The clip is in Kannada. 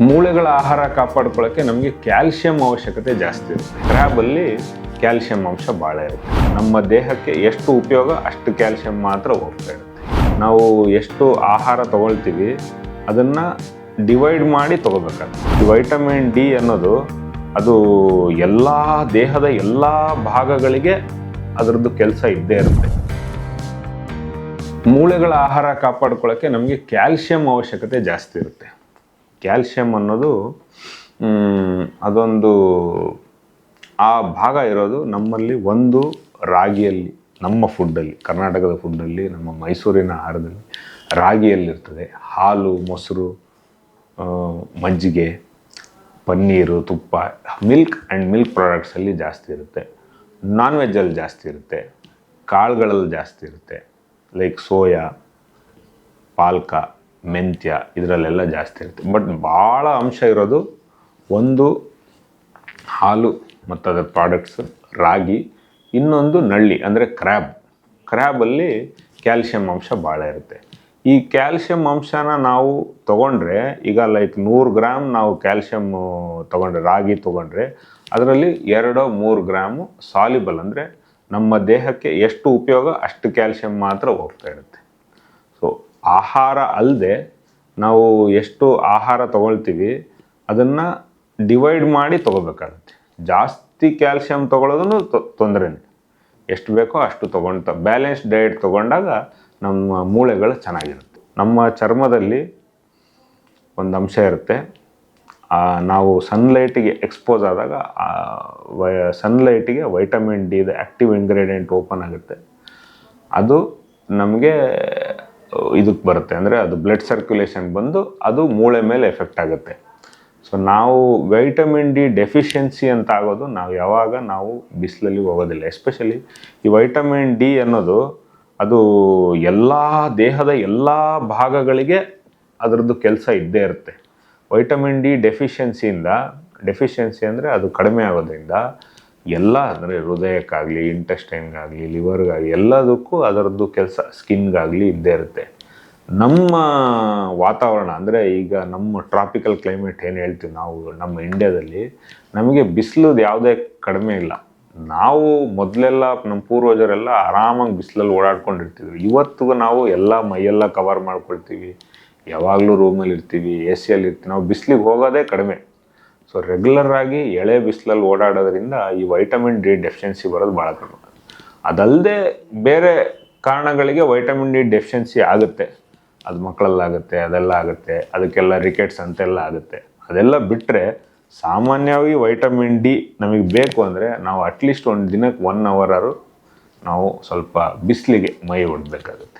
ಮೂಳೆಗಳ ಆಹಾರ ಕಾಪಾಡ್ಕೊಳ್ಳೋಕ್ಕೆ ನಮಗೆ ಕ್ಯಾಲ್ಸಿಯಂ ಅವಶ್ಯಕತೆ ಜಾಸ್ತಿ ಇರುತ್ತೆ. ಕ್ರ್ಯಾಬಲ್ಲಿ ಕ್ಯಾಲ್ಸಿಯಂ ಅಂಶ ಭಾಳ ಇರುತ್ತೆ. ನಮ್ಮ ದೇಹಕ್ಕೆ ಎಷ್ಟು ಉಪಯೋಗ ಅಷ್ಟು ಕ್ಯಾಲ್ಸಿಯಂ ಮಾತ್ರ ಹೋಗ್ತಾ ಇರುತ್ತೆ. ನಾವು ಎಷ್ಟು ಆಹಾರ ತಗೊಳ್ತೀವಿ ಅದನ್ನು ಡಿವೈಡ್ ಮಾಡಿ ತೊಗೋಬೇಕಾಗುತ್ತೆ. ವೈಟಮಿನ್ ಡಿ ಅನ್ನೋದು ಅದು ಎಲ್ಲ ದೇಹದ ಎಲ್ಲ ಭಾಗಗಳಿಗೆ ಅದರದ್ದು ಕೆಲಸ ಇದ್ದೇ ಇರುತ್ತೆ. ಮೂಳೆಗಳ ಆಹಾರ ಕಾಪಾಡ್ಕೊಳ್ಳೋಕ್ಕೆ ನಮಗೆ ಕ್ಯಾಲ್ಸಿಯಂ ಅವಶ್ಯಕತೆ ಜಾಸ್ತಿ ಇರುತ್ತೆ. ಕ್ಯಾಲ್ಶಿಯಂ ಅನ್ನೋದು ಅದೊಂದು, ಆ ಭಾಗ ಇರೋದು ನಮ್ಮಲ್ಲಿ ಒಂದು ರಾಗಿಯಲ್ಲಿ, ನಮ್ಮ ಫುಡ್ಡಲ್ಲಿ ಕರ್ನಾಟಕದ ಫುಡ್ಡಲ್ಲಿ ನಮ್ಮ ಮೈಸೂರಿನ ಆಹಾರದಲ್ಲಿ ರಾಗಿಯಲ್ಲಿರ್ತದೆ ಹಾಲು, ಮೊಸರು ಮಜ್ಜಿಗೆ, ಪನ್ನೀರು, ತುಪ್ಪ ಮಿಲ್ಕ್ ಆ್ಯಂಡ್ ಮಿಲ್ಕ್ ಪ್ರಾಡಕ್ಟ್ಸಲ್ಲಿ ಜಾಸ್ತಿ ಇರುತ್ತೆ. ನಾನ್ ವೆಜ್ಜಲ್ಲಿ ಜಾಸ್ತಿ ಇರುತ್ತೆ. ಕಾಳುಗಳಲ್ಲಿ ಜಾಸ್ತಿ ಇರುತ್ತೆ. ಲೈಕ್ ಸೋಯಾ, ಪಾಲ್ಕ ಮೆಂತ್ಯ ಇದರಲ್ಲೆಲ್ಲ ಜಾಸ್ತಿ ಇರುತ್ತೆ. ಬಟ್ ಭಾಳ ಅಂಶ ಇರೋದು ಒಂದು ಹಾಲು ಮತ್ತು ಅದರ ಪ್ರಾಡಕ್ಟ್ಸ್ ರಾಗಿ, ಇನ್ನೊಂದು ನಳ್ಳಿ ಅಂದರೆ ಕ್ರ್ಯಾಬ್ ಕ್ರ್ಯಾಬಲ್ಲಿ ಕ್ಯಾಲ್ಶಿಯಂ ಅಂಶ ಭಾಳ ಇರುತ್ತೆ. ಈ ಕ್ಯಾಲ್ಶಿಯಂ ಅಂಶನ ನಾವು ತೊಗೊಂಡ್ರೆ, ಈಗ ಲೈಕ್ ನೂರು ಗ್ರಾಮ್ ನಾವು ಕ್ಯಾಲ್ಶಿಯಮ್ ತೊಗೊಂಡ್ರೆ, ರಾಗಿ ತೊಗೊಂಡ್ರೆ, ಅದರಲ್ಲಿ ಎರಡೋ ಮೂರು ಗ್ರಾಮು ಸಾಲಿಬಲ್ ಅಂದರೆ ನಮ್ಮ ದೇಹಕ್ಕೆ ಎಷ್ಟು ಉಪಯೋಗ ಅಷ್ಟು ಕ್ಯಾಲ್ಶಿಯಂ ಮಾತ್ರ ಹೋಗ್ತಾ ಇರುತ್ತೆ. ಆಹಾರ ಅಲ್ಲದೆ ನಾವು ಎಷ್ಟು ಆಹಾರ ತಗೊಳ್ತೀವಿ ಅದನ್ನು ಡಿವೈಡ್ ಮಾಡಿ ತೊಗೋಬೇಕಾಗುತ್ತೆ. ಜಾಸ್ತಿ ಕ್ಯಾಲ್ಸಿಯಂ ತೊಗೊಳೋದನ್ನು ತೊಂದರೆನೇ ಎಷ್ಟು ಬೇಕೋ ಅಷ್ಟು ತೊಗೊಳ್ತಾ ಬ್ಯಾಲೆನ್ಸ್ ಡಯಟ್ ತೊಗೊಂಡಾಗ ನಮ್ಮ ಮೂಳೆಗಳು ಚೆನ್ನಾಗಿರುತ್ತೆ. ನಮ್ಮ ಚರ್ಮದಲ್ಲಿ ಒಂದು ಅಂಶ ಇರುತ್ತೆ. ನಾವು ಸನ್ಲೈಟಿಗೆ ಎಕ್ಸ್ಪೋಸ್ ಆದಾಗ ಸನ್ಲೈಟಿಗೆ ವೈಟಮಿನ್ ಡಿದು ಆ್ಯಕ್ಟಿವ್ ಇಂಗ್ರೀಡಿಯೆಂಟ್ ಓಪನ್ ಆಗುತ್ತೆ. ಅದು ನಮಗೆ ಇದಕ್ಕೆ ಬರುತ್ತೆ. ಅಂದರೆ ಅದು ಬ್ಲಡ್ ಸರ್ಕ್ಯುಲೇಷನ್ ಬಂದು ಅದು ಮೂಳೆ ಮೇಲೆ ಎಫೆಕ್ಟ್ ಆಗುತ್ತೆ. ಸೊ ನಾವು ವೈಟಮಿನ್ ಡಿ ಡೆಫಿಷಿಯನ್ಸಿ ಅಂತ ಆಗೋದು ನಾವು ಯಾವಾಗ ನಾವು ಬಿಸಿಲಲ್ಲಿ ಹೋಗೋದಿಲ್ಲ. ಎಸ್ಪೆಷಲಿ ಈ ವೈಟಮಿನ್ ಡಿ ಅನ್ನೋದು ಅದು ಎಲ್ಲ ದೇಹದ ಎಲ್ಲ ಭಾಗಗಳಿಗೆ ಅದರದ್ದು ಕೆಲಸ ಇದ್ದೇ ಇರುತ್ತೆ. ವೈಟಮಿನ್ ಡಿ ಡೆಫಿಷಿಯನ್ಸಿಯಿಂದ ಡೆಫಿಷಿಯನ್ಸಿ ಅಂದರೆ ಅದು ಕಡಿಮೆ ಆಗೋದ್ರಿಂದ ಎಲ್ಲ, ಅಂದರೆ ಹೃದಯಕ್ಕಾಗಲಿ ಇಂಟೆಸ್ಟೈನ್ಗಾಗಲಿ ಲಿವರ್ಗಾಗಲಿ ಎಲ್ಲದಕ್ಕೂ ಅದರದ್ದು ಕೆಲಸ ಸ್ಕಿನ್ಗಾಗಲಿ ಇದ್ದೇ ಇರುತ್ತೆ. ನಮ್ಮ ವಾತಾವರಣ, ಅಂದರೆ ಈಗ ನಮ್ಮ ಟ್ರಾಪಿಕಲ್ ಕ್ಲೈಮೇಟ್ ಏನು ಹೇಳ್ತೀವಿ ನಾವು, ನಮ್ಮ ಇಂಡ್ಯಾದಲ್ಲಿ ನಮಗೆ ಬಿಸಿಲದು ಯಾವುದೇ ಕಡಿಮೆ ಇಲ್ಲ. ನಾವು ಮೊದಲೆಲ್ಲ ನಮ್ಮ ಪೂರ್ವಜರೆಲ್ಲ ಆರಾಮಾಗಿ ಬಿಸಿಲಲ್ಲಿ ಓಡಾಡ್ಕೊಂಡಿರ್ತಿದ್ವಿ. ಇವತ್ತಿಗೂ ನಾವು ಎಲ್ಲ ಮೈಯೆಲ್ಲ ಕವರ್ ಮಾಡ್ಕೊಳ್ತೀವಿ. ಯಾವಾಗಲೂ ರೂಮಲ್ಲಿ ಇರ್ತೀವಿ ಎ ಸಿಯಲ್ಲಿ ಇರ್ತೀವಿ ನಾವು ಬಿಸಿಲಿಗೆ ಹೋಗೋದೇ ಕಡಿಮೆ. ಸೊ ರೆಗ್ಯುಲರ್ ಆಗಿ ಎಳೆ ಬಿಸಿಲಲ್ಲಿ ಓಡಾಡೋದ್ರಿಂದ ಈ ವೈಟಮಿನ್ ಡಿ ಡೆಫಿಷಿಯನ್ಸಿ ಬರೋದು ಭಾಳ ಕಡಿಮೆ. ಅದಲ್ಲದೆ ಬೇರೆ ಕಾರಣಗಳಿಗೆ ವೈಟಮಿನ್ ಡಿ ಡೆಫಿಷಿಯನ್ಸಿ ಆಗುತ್ತೆ. ಅದು ಮಕ್ಕಳಲ್ಲಾಗುತ್ತೆ ಅದೆಲ್ಲ ಆಗುತ್ತೆ ಅದಕ್ಕೆಲ್ಲ ರಿಕೆಟ್ಸ್ ಅಂತೆಲ್ಲ ಆಗುತ್ತೆ. ಅದೆಲ್ಲ ಬಿಟ್ಟರೆ ಸಾಮಾನ್ಯವಾಗಿ ವೈಟಮಿನ್ ಡಿ ನಮಗೆ ಬೇಕು ಅಂದರೆ ನಾವು ಅಟ್ಲೀಸ್ಟ್ ಒಂದು ದಿನಕ್ಕೆ ಒನ್ ಅವರಾರು ನಾವು ಸ್ವಲ್ಪ ಬಿಸಿಲಿಗೆ ಮೈ ಒಡ್ಬೇಕಾಗುತ್ತೆ.